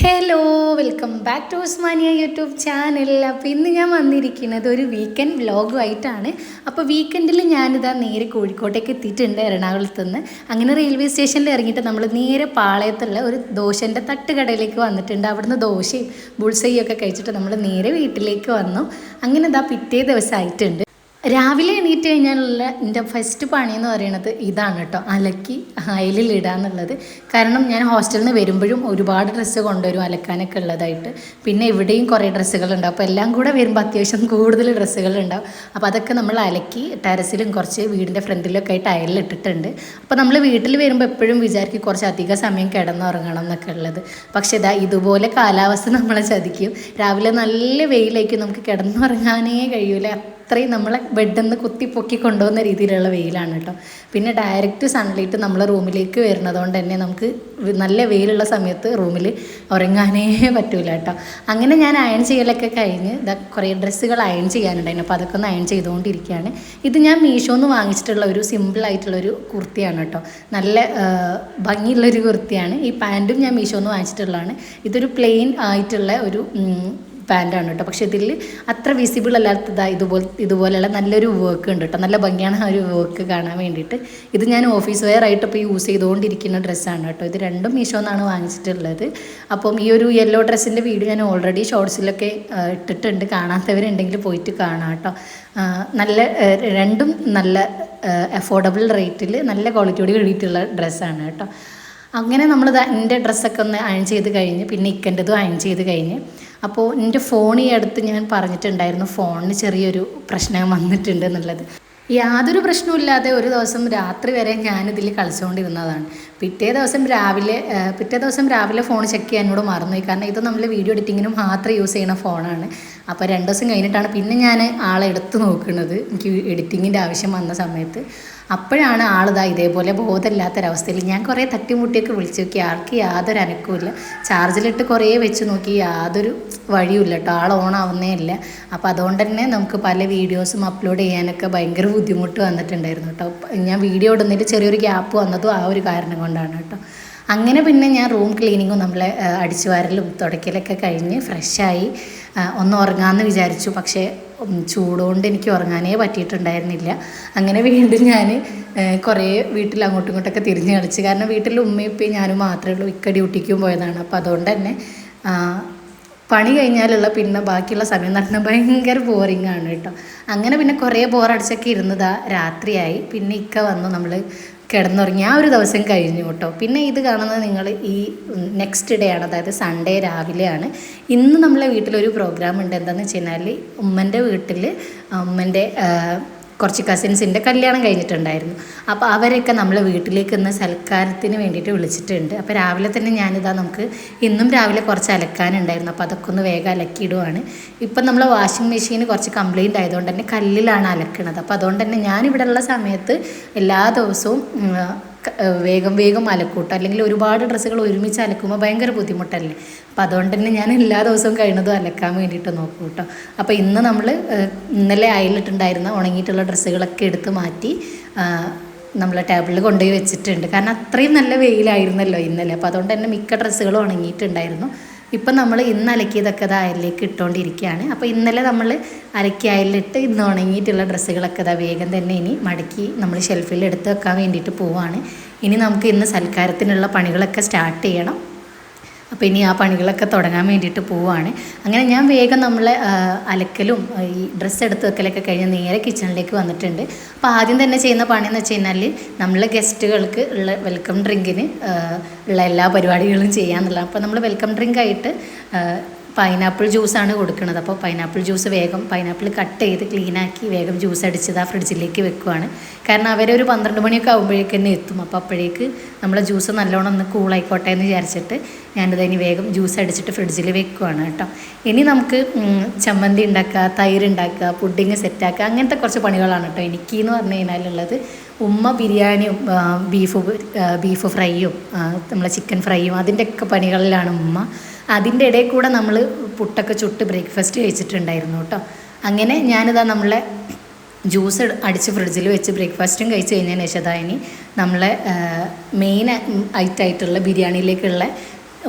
Hello welcome back to Osmania YouTube channel അപ്പോൾ ഇന്ന് ഞാൻ വന്നിരിക്കുന്നത് ഒരു വീക്കെൻഡ് വ്ലോഗുമായിട്ടാണ് അപ്പോൾ വീക്കെൻഡിൽ ഞാനിതാ നേരെ കോഴിക്കോട്ടേക്ക് എത്തിയിട്ടുണ്ട് എറണാകുളത്ത് നിന്ന്. അങ്ങനെ റെയിൽവേ സ്റ്റേഷനിൽ ഇറങ്ങിയിട്ട് നമ്മൾ നേരെ പാളയത്തുള്ള ഒരു ദോശന്റെ തട്ടുകടയിലേക്ക് വന്നിട്ടുണ്ട്. അവിടുന്ന് ദോശയും ബുൾസയും ഒക്കെ കഴിച്ചിട്ട് നമ്മൾ നേരെ വീട്ടിലേക്ക് വന്നു. അങ്ങനെ ഇതാ പിറ്റേ ദിവസമായിട്ടുണ്ട് രാവിലെ എണീറ്റ് കഴിഞ്ഞാലുള്ള എന്റെ ഫസ്റ്റ് പണി എന്ന് പറയുന്നത് ഇതാണ് കേട്ടോ. അലക്കി അയലിൽ എന്നുള്ളത് കാരണം ഞാൻ ഹോസ്റ്റലിൽ നിന്ന് വരുമ്പോഴും ഒരുപാട് ഡ്രസ്സ് കൊണ്ടുവരും അലക്കാനൊക്കെ ഉള്ളതായിട്ട്. പിന്നെ ഇവിടെയും കുറേ ഡ്രസ്സുകളുണ്ടാവും അപ്പോൾ എല്ലാം കൂടെ വരുമ്പോൾ അത്യാവശ്യം കൂടുതൽ ഡ്രസ്സുകളുണ്ടാവും അപ്പോൾ അതൊക്കെ നമ്മൾ അലക്കി ടെറസിലും കുറച്ച് വീടിന്റെ ഫ്രണ്ടിലൊക്കെ ആയിട്ട് അയലിൽ ഇട്ടിട്ടുണ്ട് അപ്പോൾ നമ്മൾ വീട്ടിൽ വരുമ്പോൾ എപ്പോഴും വിചാരിക്കും കുറച്ച് അധിക സമയം കിടന്നുറങ്ങണം എന്നൊക്കെ ഉള്ളത്. പക്ഷേ ഇതാ ഇതുപോലെ കാലാവസ്ഥ നമ്മളെ ചതിക്കും. രാവിലെ നല്ല വെയിലായിരിക്കും. നമുക്ക് കിടന്നുറങ്ങാനേ കഴിയൂല. അത്രയും നമ്മളെ ബെഡിൽ നിന്ന് കുത്തി പൊക്കി കൊണ്ടുപോകുന്ന രീതിയിലുള്ള വെയിലാണ് കേട്ടോ. പിന്നെ ഡയറക്റ്റ് സൺലൈറ്റ് നമ്മളെ റൂമിലേക്ക് വരുന്നതുകൊണ്ട് തന്നെ നമുക്ക് നല്ല വെയിലുള്ള സമയത്ത് റൂമിൽ ഉറങ്ങാനേ പറ്റൂല കേട്ടോ. അങ്ങനെ ഞാൻ അയൺ ചെയ്യലൊക്കെ കഴിഞ്ഞ് ഇതാ കുറേ ഡ്രസ്സുകൾ അയൺ ചെയ്യാനുണ്ടായിരുന്നു. അപ്പോൾ അതൊക്കെ ഒന്ന് അയൺ ചെയ്തുകൊണ്ടിരിക്കുകയാണ്. ഇത് ഞാൻ മീഷോന്ന് വാങ്ങിച്ചിട്ടുള്ള ഒരു സിമ്പിളായിട്ടുള്ളൊരു കുർത്തിയാണ് കേട്ടോ. നല്ല ഭംഗിയുള്ളൊരു കുർത്തിയാണ്. ഈ പാന്റും ഞാൻ മീഷോന്ന് വാങ്ങിച്ചിട്ടുള്ളതാണ്. ഇതൊരു പ്ലെയിൻ ആയിട്ടുള്ള ഒരു പാന്റാണ് കേട്ടോ. പക്ഷെ ഇതിൽ അത്ര വിസിബിൾ അല്ലാത്തതാ ഇതുപോലെ ഇതുപോലെയുള്ള നല്ലൊരു വർക്ക് ഉണ്ട് കേട്ടോ. നല്ല ഭംഗിയാണ് ആ ഒരു വർക്ക് കാണാൻ വേണ്ടിയിട്ട്. ഇത് ഞാൻ ഓഫീസ് വെയർ ആയിട്ട് ഇപ്പോൾ യൂസ് ചെയ്തുകൊണ്ടിരിക്കുന്ന ഡ്രസ്സാണ് കേട്ടോ. ഇത് രണ്ടും മീഷോ എന്നാണ് വാങ്ങിച്ചിട്ടുള്ളത്. അപ്പം ഈ ഒരു യെല്ലോ ഡ്രസ്സിന്റെ വീഡിയോ ഞാൻ ഓൾറെഡി ഷോർട്സിലൊക്കെ ഇട്ടിട്ടുണ്ട്. കാണാത്തവരുണ്ടെങ്കിൽ പോയിട്ട് കാണാം കേട്ടോ. നല്ല രണ്ടും നല്ല അഫോർഡബിൾ റേറ്റിൽ നല്ല ക്വാളിറ്റിയോട് കൂടിയിട്ടുള്ള ഡ്രസ്സാണ് കേട്ടോ. അങ്ങനെ നമ്മൾ എന്റെ ഡ്രസ്സൊക്കെ ഒന്ന് അയൺ ചെയ്ത് കഴിഞ്ഞ് പിന്നെ ഇക്കന്റെതും അയൺ ചെയ്ത് കഴിഞ്ഞ് അപ്പോൾ എന്റെ ഫോൺ ഈ അടുത്ത് ഞാൻ പറഞ്ഞിട്ടുണ്ടായിരുന്നു ഫോണിന് ചെറിയൊരു പ്രശ്നം വന്നിട്ടുണ്ട് എന്നുള്ളത്. യാതൊരു പ്രശ്നവുമില്ലാതെ ഒരു ദിവസം രാത്രി വരെ ഞാനിതിൽ കളിച്ചുകൊണ്ടിരുന്നതാണ്. പിറ്റേ ദിവസം രാവിലെ പിറ്റേ ദിവസം രാവിലെ ഫോൺ ചെക്ക് ചെയ്യാൻ എന്നോട് മറന്നുപോയി കാരണം ഇത് നമ്മൾ വീഡിയോ എഡിറ്റിങ്ങിനും മാത്രം യൂസ് ചെയ്യുന്ന ഫോണാണ്. അപ്പോൾ രണ്ട് ദിവസം കഴിഞ്ഞിട്ടാണ് പിന്നെ ഞാൻ ആളെ എടുത്ത് നോക്കുന്നത്. എനിക്ക് എഡിറ്റിങ്ങിന്റെ ആവശ്യം വന്ന സമയത്ത്. അപ്പോഴാണ് ആളിതാ ഇതേപോലെ ബോധമില്ലാത്തൊരവസ്ഥയിൽ ഞാൻ കുറേ തട്ടിമുട്ടിയൊക്കെ വിളിച്ചു നോക്കി ആൾക്ക് യാതൊരു അനക്കവുമില്ല. ചാർജിലിട്ട് കുറേ വെച്ച് നോക്കി യാതൊരു വഴിയുമില്ല കേട്ടോ. ആൾ ഓണാവുന്നേ ഇല്ല. അപ്പോൾ അതുകൊണ്ട് തന്നെ നമുക്ക് പല വീഡിയോസും അപ്ലോഡ് ചെയ്യാനൊക്കെ ഭയങ്കര ബുദ്ധിമുട്ട് വന്നിട്ടുണ്ടായിരുന്നു കേട്ടോ. ഞാൻ വീഡിയോ ഇടുന്നതിൽ ചെറിയൊരു ഗ്യാപ്പ് വന്നതും ആ ഒരു കാരണം കൊണ്ടാണ് കേട്ടോ. അങ്ങനെ പിന്നെ ഞാൻ റൂം ക്ലീനിങ്ങും നമ്മളെ അടിച്ചുവാരലും തുടയ്ക്കലൊക്കെ കഴിഞ്ഞ് ഫ്രഷായി ഒന്ന് ഉറങ്ങാമെന്ന് വിചാരിച്ചു. പക്ഷേ ചൂടുകൊണ്ട് എനിക്ക് ഉറങ്ങാനേ പറ്റിയിട്ടുണ്ടായിരുന്നില്ല. അങ്ങനെ വീണ്ടും ഞാൻ കുറേ വീട്ടിൽ അങ്ങോട്ടും ഇങ്ങോട്ടൊക്കെ തിരിഞ്ഞ് കളിച്ച്. കാരണം വീട്ടിൽ ഉമ്മയും ഇപ്പം ഞാനും മാത്രമേ ഉള്ളൂ. ഇക്ക ഡ്യൂട്ടിക്കും പോയതാണ്. അപ്പോൾ അതുകൊണ്ട് തന്നെ പണി കഴിഞ്ഞാലുള്ള പിന്നെ ബാക്കിയുള്ള സമയം നടന്ന ഭയങ്കര ബോറിംഗ് ആണ് കേട്ടോ. അങ്ങനെ പിന്നെ കുറേ ബോറടിച്ചൊക്കെ ഇരുന്നതാ രാത്രിയായി. പിന്നെ ഇക്ക വന്നു നമ്മൾ കിടന്നുറങ്ങി. ആ ഒരു ദിവസം കഴിഞ്ഞു കേട്ടോ. പിന്നെ ഇത് കാണുന്നത് നിങ്ങൾ ഈ നെക്സ്റ്റ് ഡേ ആണ്. അതായത് സൺഡേ രാവിലെയാണ്. ഇന്ന് നമ്മളെ വീട്ടിലൊരു പ്രോഗ്രാം ഉണ്ട്. എന്താണെന്ന് വെച്ച് കഴിഞ്ഞാൽ ഉമ്മന്റെ വീട്ടിൽ ഉമ്മന്റെ കുറച്ച് കസിൻസിന്റെ കല്യാണം കഴിഞ്ഞിട്ടുണ്ടായിരുന്നു. അപ്പോൾ അവരൊക്കെ നമ്മളെ വീട്ടിലേക്ക് ഇന്ന് സൽക്കാരത്തിന് വേണ്ടിയിട്ട് വിളിച്ചിട്ടുണ്ട്. അപ്പോൾ രാവിലെ തന്നെ ഞാനിതാ നമുക്ക് ഇന്നും രാവിലെ കുറച്ച് അലക്കാനുണ്ടായിരുന്നു. അപ്പോൾ അതൊക്കെ ഒന്ന് വേഗം അലക്കിയിടുവാണ്. ഇപ്പം നമ്മൾ വാഷിംഗ് മെഷീൻ കുറച്ച് കംപ്ലൈന്റ് ആയതുകൊണ്ട് തന്നെ കല്ലിലാണ് അലക്കണത്. അപ്പോൾ അതുകൊണ്ട് തന്നെ ഞാനിവിടെ ഉള്ള സമയത്ത് എല്ലാ ദിവസവും വേഗം വേഗം അലക്കൂട്ടോ. അല്ലെങ്കിൽ ഒരുപാട് ഡ്രസ്സുകൾ ഒരുമിച്ച് അലക്കുമ്പോൾ ഭയങ്കര ബുദ്ധിമുട്ടല്ലേ. അപ്പോൾ അതുകൊണ്ട് തന്നെ ഞാൻ എല്ലാ ദിവസവും കഴിയുന്നതും അലക്കാൻ വേണ്ടിയിട്ട് നോക്കും കേട്ടോ അപ്പോൾ ഇന്ന് നമ്മൾ ഇന്നലെ അയലിട്ടുണ്ടായിരുന്ന ഉണങ്ങിയിട്ടുള്ള ഡ്രസ്സുകളൊക്കെ എടുത്ത് മാറ്റി നമ്മൾ ടേബിളിൽ കൊണ്ടുപോയി വെച്ചിട്ടുണ്ട്. കാരണം അത്രയും നല്ല വെയിലായിരുന്നല്ലോ ഇന്നലെ. അപ്പോൾ അതുകൊണ്ട് തന്നെ മിക്ക ഡ്രസ്സുകളും ഉണങ്ങിയിട്ടുണ്ടായിരുന്നു. ഇപ്പം നമ്മൾ ഇന്ന് അലക്കിയതൊക്കെ അത് അയലിലേക്ക് ഇട്ടുകൊണ്ടിരിക്കുകയാണ് അപ്പോൾ ഇന്നലെ നമ്മൾ അലക്കി അയലിലിട്ട് ഇന്ന് ഉണങ്ങിയിട്ടുള്ള ഡ്രസ്സുകളൊക്കെ ഇതാ വേഗം തന്നെ ഇനി മടക്കി നമ്മൾ ഷെൽഫിൽ എടുത്ത് വെക്കാൻ വേണ്ടിയിട്ട് പോവാണ്. ഇനി നമുക്ക് ഇന്ന് സൽക്കാരത്തിനുള്ള പണികളൊക്കെ സ്റ്റാർട്ട് ചെയ്യണം. അപ്പോൾ ഇനി ആ പണികളൊക്കെ തുടങ്ങാൻ വേണ്ടിയിട്ട് പോവാണ്. അങ്ങനെ ഞാൻ വേഗം നമ്മളെ അലക്കലും ഈ ഡ്രസ്സ് എടുത്ത് വെക്കലൊക്കെ കഴിഞ്ഞ് നേരെ കിച്ചണിലേക്ക് വന്നിട്ടുണ്ട്. അപ്പോൾ ആദ്യം തന്നെ ചെയ്യുന്ന പണി എന്ന് വെച്ച് കഴിഞ്ഞാൽ നമ്മളെ ഗസ്റ്റുകൾക്ക് ഉള്ള വെൽക്കം ഡ്രിങ്കിന് ഉള്ള എല്ലാ പരിപാടികളും ചെയ്യാന്നുള്ളതാണ്. അപ്പോൾ നമ്മൾ വെൽക്കം ഡ്രിങ്ക് ആയിട്ട് പൈനാപ്പിൾ ജ്യൂസാണ് കൊടുക്കുന്നത്. അപ്പോൾ പൈനാപ്പിൾ ജ്യൂസ് വേഗം പൈനാപ്പിൾ കട്ട് ചെയ്ത് ക്ലീനാക്കി വേഗം ജ്യൂസ് അടിച്ചത് ആ ഫ്രിഡ്ജിലേക്ക് വെക്കുവാണ്. കാരണം അവരൊരു പന്ത്രണ്ട് മണിയൊക്കെ ആകുമ്പോഴേക്ക് തന്നെ എത്തും. അപ്പോൾ അപ്പോഴേക്ക് നമ്മളെ ജ്യൂസ് നല്ലോണം ഒന്ന് കൂളായിക്കോട്ടെ എന്ന് വിചാരിച്ചിട്ട് ഞാനിത് ഇനി വേഗം ജ്യൂസ് അടിച്ചിട്ട് ഫ്രിഡ്ജിൽ വെക്കുവാണ് കേട്ടോ. ഇനി നമുക്ക് ചമ്മന്തി ഉണ്ടാക്കുക തൈര് ഉണ്ടാക്കുക പുഡിങ് സെറ്റാക്കുക അങ്ങനത്തെ കുറച്ച് പണികളാണ് കേട്ടോ എനിക്ക് എന്ന് പറഞ്ഞു കഴിഞ്ഞാലുള്ളത്. ഉമ്മ ബിരിയാണിയും ബീഫ് ബീഫ് ഫ്രൈയും നമ്മളെ ചിക്കൻ ഫ്രൈയും അതിന്റെയൊക്കെ പണികളിലാണ് ഉമ്മ. അതിന്റെ ഇടയിൽ കൂടെ നമ്മൾ പുട്ടൊക്കെ ചുട്ട് ബ്രേക്ക്ഫാസ്റ്റ് കഴിച്ചിട്ടുണ്ടായിരുന്നു കേട്ടോ. അങ്ങനെ ഞാനിതാ നമ്മളെ ജ്യൂസ് അടിച്ച് ഫ്രിഡ്ജിൽ വെച്ച് ബ്രേക്ക്ഫാസ്റ്റും കഴിച്ച് കഴിഞ്ഞതിന് ശേഷം ഇനി നമ്മളെ മെയിൻ ഐറ്റായിട്ടുള്ള ബിരിയാണിയിലേക്കുള്ള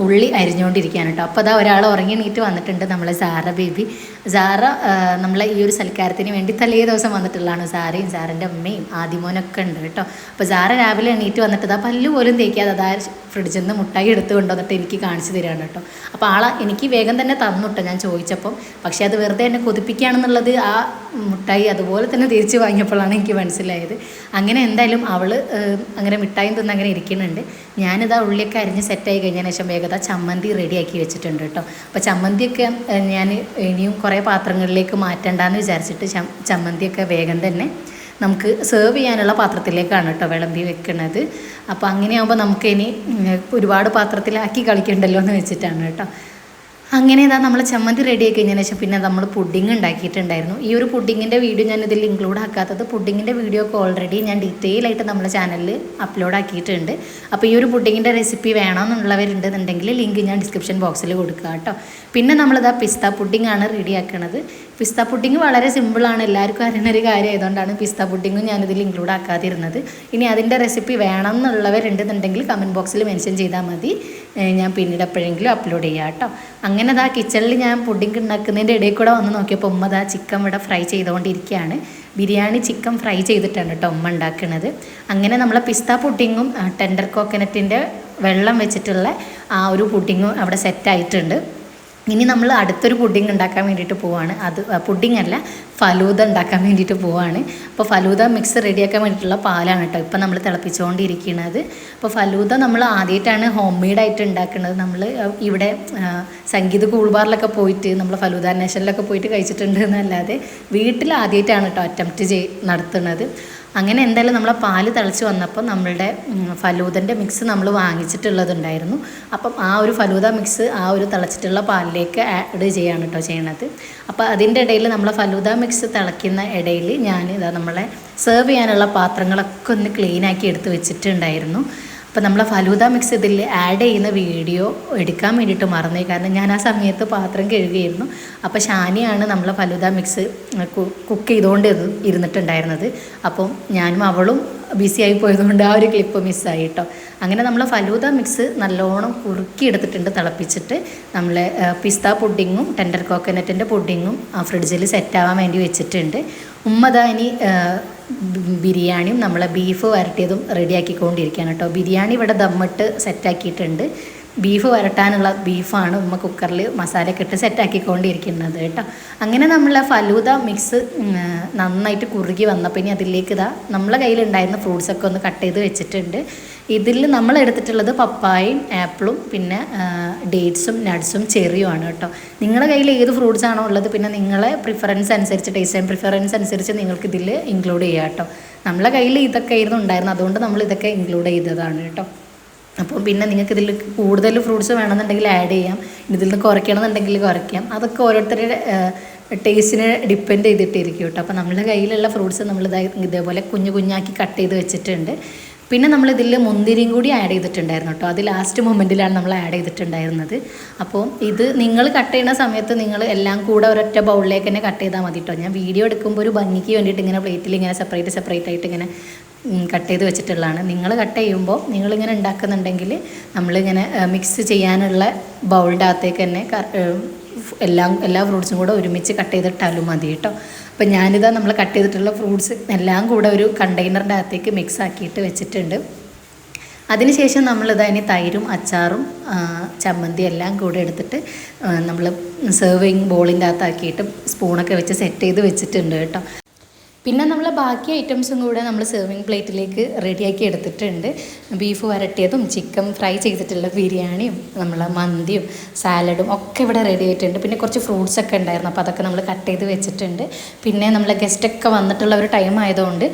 ഉള്ളി അരിഞ്ഞുകൊണ്ടിരിക്കുകയാണ് കേട്ടോ. അപ്പോൾ അതാ ഒരാൾ ഉറങ്ങി എണീറ്റ് വന്നിട്ടുണ്ട് നമ്മളെ സാറ ബേബി സാറ നമ്മളെ ഈ ഒരു സൽക്കാരത്തിന് വേണ്ടി തലേ ദിവസം വന്നിട്ടുള്ളതാണ് സാറയും സാറിന്റെ അമ്മയും ആദിമോനൊക്കെ ഉണ്ട് കേട്ടോ. അപ്പോൾ സാറ രാവിലെ എണീറ്റ് വന്നിട്ട് ഇതാ പല്ലു പോലും തേക്കാതെ അതാ ഫ്രിഡ്ജിൽ നിന്ന് മുട്ടായി എടുത്ത് കൊണ്ടുവന്നിട്ട് എനിക്ക് കാണിച്ചു തരികയാണ് കേട്ടോ. അപ്പോൾ ആളെ എനിക്ക് വേഗം തന്നെ തന്നിട്ടോ ഞാൻ ചോദിച്ചപ്പം. പക്ഷേ അത് വെറുതെ എന്നെ കൊതിപ്പിക്കുകയാണെന്നുള്ളത് ആ മുട്ടായി അതുപോലെ തന്നെ തിരിച്ച് വാങ്ങിയപ്പോഴാണ് എനിക്ക് മനസ്സിലായത്. അങ്ങനെ എന്തായാലും അവൾ അങ്ങനെ മിഠായി തിന്ന് അങ്ങനെ ഇരിക്കുന്നുണ്ട്. ഞാനിതാ ഉള്ളിയൊക്കെ അരിഞ്ഞ് സെറ്റായി കഴിഞ്ഞതിന് ശേഷം വേഗത ചമ്മന്തി റെഡിയാക്കി വെച്ചിട്ടുണ്ട് കേട്ടോ. അപ്പോൾ ചമ്മന്തിയൊക്കെ ഞാൻ ഇനിയും കുറേ പാത്രങ്ങളിലേക്ക് മാറ്റണ്ടെന്ന് വിചാരിച്ചിട്ട് ചമ്മന്തിയൊക്കെ വേഗം തന്നെ നമുക്ക് സെർവ് ചെയ്യാനുള്ള പാത്രത്തിലേക്കാണ് കേട്ടോ വിളമ്പി വെക്കുന്നത് അപ്പോൾ അങ്ങനെയാകുമ്പോൾ നമുക്കിനി ഒരുപാട് പാത്രത്തിലാക്കി കളിക്കണ്ടല്ലോ എന്ന് വെച്ചിട്ടാണ് കേട്ടോ. അങ്ങനെ ഇതാ നമ്മൾ ചമ്മന്തി റെഡി ആക്കി കഴിഞ്ഞതിന് ശേഷം പിന്നെ നമ്മൾ പുഡിങ് ഉണ്ടാക്കിയിട്ടുണ്ടായിരുന്നു. ഈ ഒരു പുഡിങ്ങിന്റെ വീഡിയോ ഞാൻ ഇതിൽ ഇൻക്ലൂഡ് ആക്കാത്തത് പുഡിങ്ങിന്റെ വീഡിയോ ഒക്കെ ഓൾറെഡി ഞാൻ ഡീറ്റെയിൽ ആയിട്ട് നമ്മുടെ ചാനലിൽ അപ്ലോഡ് ആക്കിയിട്ടുണ്ട്. അപ്പോൾ ഈ ഒരു പുഡിങ്ങിന്റെ റെസിപ്പി വേണമെന്നുള്ളവരുണ്ടെന്നുണ്ടെങ്കിൽ ലിങ്ക് ഞാൻ ഡിസ്ക്രിപ്ഷൻ ബോക്സിൽ കൊടുക്കുക കേട്ടോ. പിന്നെ നമ്മളിതാ പിസ്ത പുഡിംഗ് ആണ് റെഡി ആക്കണത്. പിസ്ത പുഡിങ് വളരെ സിമ്പിളാണ് എല്ലാവർക്കും അറിയുന്ന ഒരു ആയതുകൊണ്ടാണ് പിസ്ത പുഡിങ്ങും ഞാനിതിൽ ഇൻക്ലൂഡ് ആക്കാതിരുന്നത്. ഇനി അതിന്റെ റെസിപ്പി വേണം എന്നുള്ളവരുണ്ടെന്നുണ്ടെങ്കിൽ കമന്റ് ബോക്സിൽ മെൻഷൻ ചെയ്താൽ മതി. ഞാൻ പിന്നീട് എപ്പോഴെങ്കിലും അപ്ലോഡ് ചെയ്യാം കേട്ടോ. അങ്ങനെ അതാ കിച്ചണിൽ ഞാൻ പുഡിംഗ് ഉണ്ടാക്കുന്നതിന്റെ ഇടയിൽ കൂടെ വന്ന് നോക്കിയപ്പോൾ ഉമ്മ ദാ ചിക്കൻ ഇവിടെ ഫ്രൈ ചെയ്തുകൊണ്ടിരിക്കുകയാണ് ബിരിയാണി ചിക്കൻ ഫ്രൈ ചെയ്തിട്ടാണ് കേട്ടോ ഉമ്മ ഉണ്ടാക്കുന്നത് അങ്ങനെ നമ്മളെ പിസ്ത പുഡിങ്ങും ടെൻഡർ കോക്കനറ്റിന്റെ വെള്ളം വെച്ചിട്ടുള്ള ആ ഒരു പുഡിങ്ങും അവിടെ സെറ്റായിട്ടുണ്ട് ഇനി നമ്മൾ അടുത്തൊരു പുഡിംഗ് ഉണ്ടാക്കാൻ വേണ്ടിയിട്ട് പോവാണ്. അത് പുഡിംഗ് അല്ല ഫലൂദ ഉണ്ടാക്കാൻ വേണ്ടിയിട്ട് പോവാണ്. അപ്പോൾ ഫലൂദ മിക്സ് റെഡിയാക്കാൻ വേണ്ടിയിട്ടുള്ള പാലാണ് കേട്ടോ ഇപ്പം നമ്മൾ തിളപ്പിച്ചുകൊണ്ടിരിക്കുന്നത് അപ്പോൾ ഫലൂദ നമ്മൾ ആദ്യമായിട്ടാണ് ഹോം മെയ്ഡായിട്ട് ഉണ്ടാക്കുന്നത് നമ്മൾ ഇവിടെ സംഗീത കൂൾബാറിലൊക്കെ പോയിട്ട് നമ്മൾ ഫലൂദ അന്വേഷണിലൊക്കെ പോയിട്ട് കഴിച്ചിട്ടുണ്ട് എന്നല്ലാതെ വീട്ടിൽ ആദ്യമായിട്ടാണ് കേട്ടോ അറ്റംപ്റ്റ് ചെയ് നടത്തുന്നത്. അങ്ങനെ എന്തായാലും നമ്മളെ പാൽ തിളച്ച് വന്നപ്പോൾ നമ്മളുടെ ഫലൂദന്റെ മിക്സ് നമ്മൾ വാങ്ങിച്ചിട്ടുള്ളതുണ്ടായിരുന്നു. അപ്പം ആ ഒരു ഫലൂദ മിക്സ് ആ ഒരു തിളച്ചിട്ടുള്ള പാലിലേക്ക് ആഡ് ചെയ്യാണ് കേട്ടോ ചെയ്യണത്. അപ്പോൾ അതിന്റെ ഇടയിൽ നമ്മളെ ഫലൂദ മിക്സ് തിളയ്ക്കുന്ന ഇടയിൽ ഞാൻ ഇതാ നമ്മളെ സെർവ് ചെയ്യാനുള്ള പാത്രങ്ങളൊക്കെ ഒന്ന് ക്ലീനാക്കി എടുത്ത് വെച്ചിട്ടുണ്ടായിരുന്നു. അപ്പോൾ നമ്മൾ ഫലൂദ മിക്സ് ഇതിൽ ആഡ് ചെയ്യുന്ന വീഡിയോ എടുക്കാൻ വേണ്ടിയിട്ട് മറന്നു. കാരണം ഞാൻ ആ സമയത്ത് പാത്രം കഴുകിയിരുന്നു. അപ്പോൾ ഷാനിയാണ് നമ്മൾ ഫലൂദ മിക്സ് കുക്ക് ചെയ്തുകൊണ്ട് ഇരു- ഇരുന്നിട്ടുണ്ടായിരുന്നത്. അപ്പം ഞാനും അവളും ബിസി ആയി പോയതുകൊണ്ട് ആ ഒരു ക്ലിപ്പ് മിസ്സായി കേട്ടോ അങ്ങനെ നമ്മൾ ഫലൂദ മിക്സ് നല്ലോണം കുറുക്കി എടുത്തിട്ടുണ്ട് തിളപ്പിച്ചിട്ട് നമ്മൾ പിസ്ത പുഡിങ്ങും ടെൻഡർ കോക്കനറ്റിന്റെ പുഡിങ്ങും ഫ്രിഡ്ജിൽ സെറ്റാവാൻ വേണ്ടി വെച്ചിട്ടുണ്ട്. ഉമ്മദാ ഇനി ബിരിയാണിയും നമ്മളെ ബീഫ് വരട്ടിയതും റെഡിയാക്കിക്കൊണ്ടിരിക്കുകയാണ് കേട്ടോ. ബിരിയാണി ഇവിടെ ദമ്മിട്ട് സെറ്റാക്കിയിട്ടുണ്ട്. ബീഫ് വരട്ടാനുള്ള ബീഫാണ് ഉമ്മ കുക്കറിൽ മസാലയൊക്കെ ഇട്ട് സെറ്റാക്കിക്കൊണ്ടിരിക്കുന്നത് കേട്ടോ. അങ്ങനെ നമ്മൾ ഫലൂദ മിക്സ് നന്നായിട്ട് കുറുകി വന്നപ്പോൾ ഇനി അതിലേക്ക് ഇതാ നമ്മളെ കയ്യിലുണ്ടായിരുന്ന ഫ്രൂട്ട്സൊക്കെ ഒന്ന് കട്ട് ചെയ്ത് വെച്ചിട്ടുണ്ട്. ഇതിൽ നമ്മൾ എടുത്തിട്ടുള്ളത് പപ്പായയും ആപ്പിളും പിന്നെ ഡേറ്റ്സും നട്ട്സും ചെറിയുമാണ് കേട്ടോ. നിങ്ങളുടെ കയ്യിൽ ഏത് ഫ്രൂട്ട്സ് ആണോ ഉള്ളത് പിന്നെ നിങ്ങളെ പ്രിഫറൻസ് അനുസരിച്ച് ടേസ്റ്റ് ആൻഡ് പ്രിഫറൻസ് അനുസരിച്ച് നിങ്ങൾക്ക് ഇതിൽ ഇൻക്ലൂഡ് ചെയ്യാം കേട്ടോ. നമ്മളെ കയ്യിൽ ഇതൊക്കെ ആയിരുന്നു ഉണ്ടായിരുന്നത് അതുകൊണ്ട് നമ്മൾ ഇതൊക്കെ ഇൻക്ലൂഡ് ചെയ്തതാണ് കേട്ടോ. അപ്പോൾ പിന്നെ നിങ്ങൾക്ക് ഇതിൽ കൂടുതൽ ഫ്രൂട്ട്സ് വേണമെന്നുണ്ടെങ്കിൽ ആഡ് ചെയ്യാം ഇതിൽ നിന്ന് കുറയ്ക്കണമെന്നുണ്ടെങ്കിൽ കുറയ്ക്കാം. അതൊക്കെ ഓരോരുത്തരുടെ ടേസ്റ്റിനെ ഡിപ്പെൻഡ് ചെയ്തിട്ടിരിക്കും കേട്ടോ. അപ്പോൾ നമ്മുടെ കയ്യിലുള്ള ഫ്രൂട്ട്സ് നമ്മൾ ഇതേപോലെ കുഞ്ഞു കുഞ്ഞാക്കി കട്ട് ചെയ്ത് വെച്ചിട്ടുണ്ട്. പിന്നെ നമ്മൾ ഇതിൽ മുന്തിരിയും കൂടി ആഡ് ചെയ്തിട്ടുണ്ടായിരുന്നു കേട്ടോ. അത് ലാസ്റ്റ് മൊമെന്റിലാണ് നമ്മൾ ആഡ് ചെയ്തിട്ടുണ്ടായിരുന്നത്. അപ്പോൾ ഇത് നിങ്ങൾ കട്ട് ചെയ്യുന്ന സമയത്ത് നിങ്ങൾ എല്ലാം കൂടെ ഒരൊറ്റ ബൗളിലേക്ക് തന്നെ കട്ട് ചെയ്താൽ മതി കേട്ടോ. ഞാൻ വീഡിയോ എടുക്കുമ്പോൾ ഒരു ഭംഗിക്ക് വേണ്ടിയിട്ട് ഇങ്ങനെ പ്ലേറ്റിൽ ഇങ്ങനെ സെപ്പറേറ്റ് സെപ്പറേറ്റ് ആയിട്ട് ഇങ്ങനെ കട്ട് ചെയ്ത് വെച്ചിട്ടുള്ളതാണ്. നിങ്ങൾ കട്ട് ചെയ്യുമ്പോൾ നിങ്ങളിങ്ങനെ ഉണ്ടാക്കുന്നുണ്ടെങ്കിൽ നമ്മളിങ്ങനെ മിക്സ് ചെയ്യാനുള്ള ബൗളിന്റെ അകത്തേക്ക് തന്നെ എല്ലാം എല്ലാ ഫ്രൂട്ട്സും കൂടെ ഒരുമിച്ച് കട്ട് ചെയ്തിട്ടാലും മതി കേട്ടോ. അപ്പം ഞാനിതാ നമ്മൾ കട്ട് ചെയ്തിട്ടുള്ള ഫ്രൂട്ട്സ് എല്ലാം കൂടെ ഒരു കണ്ടെയ്നറിന്റെ അകത്തേക്ക് മിക്സ് ആക്കിയിട്ട് വെച്ചിട്ടുണ്ട്. അതിനുശേഷം നമ്മളിതാ ഇനി തൈരും അച്ചാറും ചമ്മന്തി എല്ലാം കൂടെ എടുത്തിട്ട് നമ്മൾ സെർവിങ് ബോളിന്റെ അകത്താക്കിയിട്ട് സ്പൂണൊക്കെ വെച്ച് സെറ്റ് ചെയ്ത് വെച്ചിട്ടുണ്ട് കേട്ടോ. പിന്നെ നമ്മൾ ബാക്കി ഐറ്റംസും കൂടെ നമ്മൾ സെർവിങ് പ്ലേറ്റിലേക്ക് റെഡിയാക്കി എടുത്തിട്ടുണ്ട്. ബീഫ് വരട്ടിയതും ചിക്കൻ ഫ്രൈ ചെയ്തിട്ടുള്ള ബിരിയാണിയും നമ്മൾ മന്തിയും സാലഡും ഒക്കെ ഇവിടെ റെഡി ആയിട്ടുണ്ട്. പിന്നെ കുറച്ച് ഫ്രൂട്ട്സ് ഒക്കെ ഉണ്ടായിരുന്നു. അപ്പോൾ അതൊക്കെ നമ്മൾ കട്ട് ചെയ്ത് വെച്ചിട്ടുണ്ട്. പിന്നെ നമ്മളെ ഗസ്റ്റൊക്കെ വന്നിട്ടുള്ള ഒരു ടൈം ആയതുകൊണ്ട്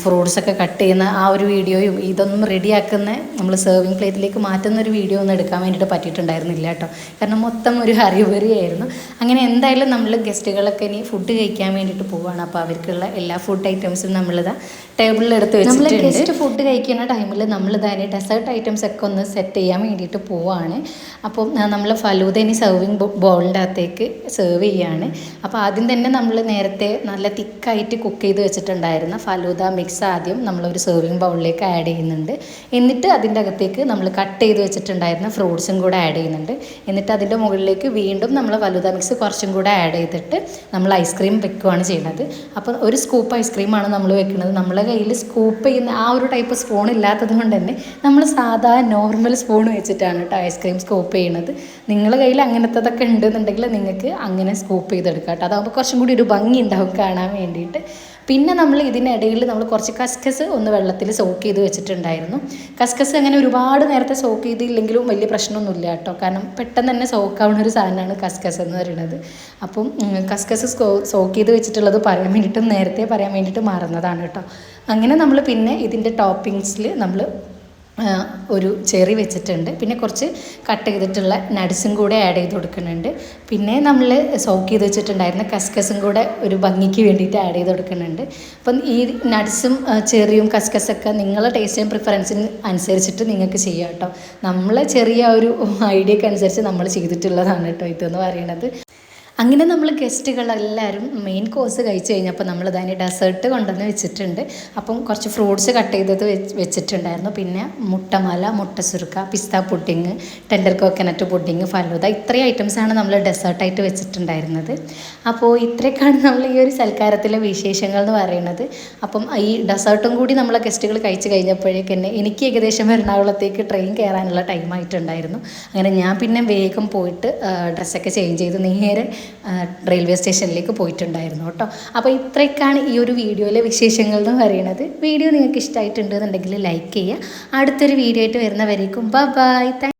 ഫ്രൂട്ട്സ് ഒക്കെ കട്ട് ചെയ്യുന്ന ആ ഒരു വീഡിയോയും ഇതൊന്നും റെഡിയാക്കുന്ന നമ്മൾ സെർവിങ് പ്ലേറ്റിലേക്ക് മാറ്റുന്ന ഒരു വീഡിയോ ഒന്നും എടുക്കാൻ വേണ്ടിയിട്ട് പറ്റിയിട്ടുണ്ടായിരുന്നില്ല കേട്ടോ. കാരണം മൊത്തം ഒരു ഹറിബറി ആയിരുന്നു അങ്ങനെ എന്തായാലും നമ്മൾ ഗസ്റ്റുകളൊക്കെ ഇനി ഫുഡ് കഴിക്കാൻ വേണ്ടിയിട്ട് പോവുകയാണ് അപ്പോൾ അവർക്കുള്ള എല്ലാ ഫുഡ് ഐറ്റംസും നമ്മളിതാ ടേബിളിൽ എടുത്ത് നമ്മൾ വെച്ചിട്ടുണ്ട് ഗസ്റ്റ് ഫുഡ് കഴിക്കുന്ന ടൈമിൽ നമ്മൾ തന്നെ ഡെസേർട്ട് ഐറ്റംസ് ഒക്കെ ഒന്ന് സെറ്റ് ചെയ്യാൻ വേണ്ടിയിട്ട് പോവാണ്. അപ്പോൾ നമ്മൾ ഫലൂദ ഇനി സെർവിങ് ബോളിന്റെ അകത്തേക്ക് സെർവ് ചെയ്യാണ്. അപ്പോൾ ആദ്യം തന്നെ നമ്മൾ നേരത്തെ നല്ല തിക്കായിട്ട് കുക്ക് ചെയ്ത് വെച്ചിട്ടുണ്ടായിരുന്ന ഫലൂദ മിക്സ് ആദ്യം നമ്മളൊരു സെർവിങ് ബൗളിലേക്ക് ആഡ് ചെയ്യുന്നുണ്ട്. എന്നിട്ട് അതിന്റെ അകത്തേക്ക് നമ്മൾ കട്ട് ചെയ്ത് വെച്ചിട്ടുണ്ടായിരുന്ന ഫ്രൂട്ട്സും കൂടെ ആഡ് ചെയ്യുന്നുണ്ട്. എന്നിട്ട് അതിന്റെ മുകളിലേക്ക് വീണ്ടും നമ്മൾ ഫലൂദ മിക്സ് കുറച്ചും കൂടെ ആഡ് ചെയ്തിട്ട് നമ്മൾ ഐസ്ക്രീം വെക്കുകയാണ് ചെയ്യുന്നത്. അപ്പോൾ ഒരു സ്കൂപ്പ് ഐസ്ക്രീമാണ് നമ്മൾ വെക്കുന്നത്. നമ്മളെ കയ്യിൽ സ്കൂപ്പ് ചെയ്യുന്ന ആ ഒരു ടൈപ്പ് സ്പൂൺ ഇല്ലാത്തത് കൊണ്ട് തന്നെ നമ്മൾ സാധാ നോർമൽ സ്പൂൺ വെച്ചിട്ടാണ് കേട്ടോ ഐസ്ക്രീം സ്കൂപ്പ് ചെയ്യുന്നത്. നിങ്ങളുടെ കയ്യിൽ അങ്ങനത്തതൊക്കെ ഉണ്ടെന്നുണ്ടെങ്കിൽ നിങ്ങൾക്ക് അങ്ങനെ സ്കൂപ്പ് ചെയ്തെടുക്കാം കേട്ടോ അതാകുമ്പോൾ കുറച്ചും കൂടി ഒരു ഭംഗി ഉണ്ടാവും കാണാൻ വേണ്ടിയിട്ട്. പിന്നെ നമ്മൾ ഇതിനിടയിൽ നമ്മൾ കുറച്ച് കസ്കസ് ഒന്ന് വെള്ളത്തിൽ സോക്ക് ചെയ്ത് വെച്ചിട്ടുണ്ടായിരുന്നു. കസ്കസ് അങ്ങനെ ഒരുപാട് നേരത്തെ സോക്ക് ചെയ്തില്ലെങ്കിലും വലിയ പ്രശ്നമൊന്നുമില്ല കേട്ടോ. കാരണം പെട്ടെന്ന് തന്നെ സോക്കാവുന്ന ഒരു സാധനമാണ് കസ്കസ് എന്ന് പറയുന്നത്. അപ്പം കസ്കസ് സോക്ക് ചെയ്ത് വെച്ചിട്ടുള്ളത് പറയാൻ വേണ്ടിയിട്ട് നേരത്തെ പറയാൻ വേണ്ടിയിട്ട് മറന്നതാണ് കേട്ടോ. അങ്ങനെ നമ്മൾ പിന്നെ ഇതിന്റെ ടോപ്പിങ്സിൽ നമ്മൾ ഒരു ചെറി വെച്ചിട്ടുണ്ട്. പിന്നെ കുറച്ച് കട്ട് ചെയ്തിട്ടുള്ള നട്സും കൂടെ ആഡ് ചെയ്ത് കൊടുക്കുന്നുണ്ട്. പിന്നെ നമ്മൾ സോക്ക് ചെയ്ത് വെച്ചിട്ടുണ്ടായിരുന്ന കസ്കസും കൂടെ ഒരു ഭംഗിക്ക് വേണ്ടിയിട്ട് ആഡ് ചെയ്ത് കൊടുക്കുന്നുണ്ട്. അപ്പം ഈ നട്സും ചെറിയും കസ്കസൊക്കെ നിങ്ങളുടെ ടേസ്റ്റും പ്രിഫറൻസിന് അനുസരിച്ചിട്ട് നിങ്ങൾക്ക് ചെയ്യാം കേട്ടോ. നമ്മളെ ചെറിയ ഒരു ഐഡിയക്ക് അനുസരിച്ച് നമ്മൾ ചെയ്തിട്ടുള്ളതാണ് കേട്ടോ ഇതെന്ന് പറയുന്നത്. അങ്ങനെ നമ്മൾ ഗസ്റ്റുകളെല്ലാവരും മെയിൻ കോഴ്സ് കഴിച്ചു കഴിഞ്ഞപ്പോൾ നമ്മൾ അതിന് ഡെസേർട്ട് കൊണ്ടുവന്ന് വെച്ചിട്ടുണ്ട്. അപ്പം കുറച്ച് ഫ്രൂട്ട്സ് കട്ട് ചെയ്തത് വെച്ചിട്ടുണ്ടായിരുന്നു. പിന്നെ മുട്ടമാല മുട്ട സുരുക്ക പിസ്ത pudding tender coconut pudding falooda ഇത്രയും ഐറ്റംസാണ് നമ്മൾ ഡെസേർട്ടായിട്ട് വെച്ചിട്ടുണ്ടായിരുന്നത്. അപ്പോൾ ഇത്രയൊക്കെയാണ് നമ്മൾ ഈ ഒരു സൽക്കാരത്തിലെ വിശേഷങ്ങൾ എന്ന് പറയുന്നത്. അപ്പം ഈ ഡെസേർട്ടും കൂടി നമ്മൾ ഗസ്റ്റുകൾ കഴിച്ചു കഴിഞ്ഞപ്പോഴേക്ക് തന്നെ എനിക്ക് ഏകദേശം എറണാകുളത്തേക്ക് ട്രെയിൻ കയറാനുള്ള ടൈം ആയിട്ടുണ്ടായിരുന്നു. അങ്ങനെ ഞാൻ പിന്നെ വേഗം പോയിട്ട് ഡ്രസ്സൊക്കെ ചേഞ്ച് ചെയ്ത് നേരെ റെയിൽവേ സ്റ്റേഷനിലേക്ക് പോയിട്ടുണ്ടായിരുന്നു കേട്ടോ. അപ്പോൾ ഇത്രയൊക്കെയാണ് ഈ ഒരു വീഡിയോയിലെ വിശേഷങ്ങൾ എന്ന് പറയുന്നത്. വീഡിയോ നിങ്ങൾക്ക് ഇഷ്ടമായിട്ടുണ്ടെന്നുണ്ടെങ്കിൽ ലൈക്ക് ചെയ്യുക. അടുത്തൊരു വീഡിയോ ആയിട്ട് വരുന്നവരേക്കും ബൈ ബൈ.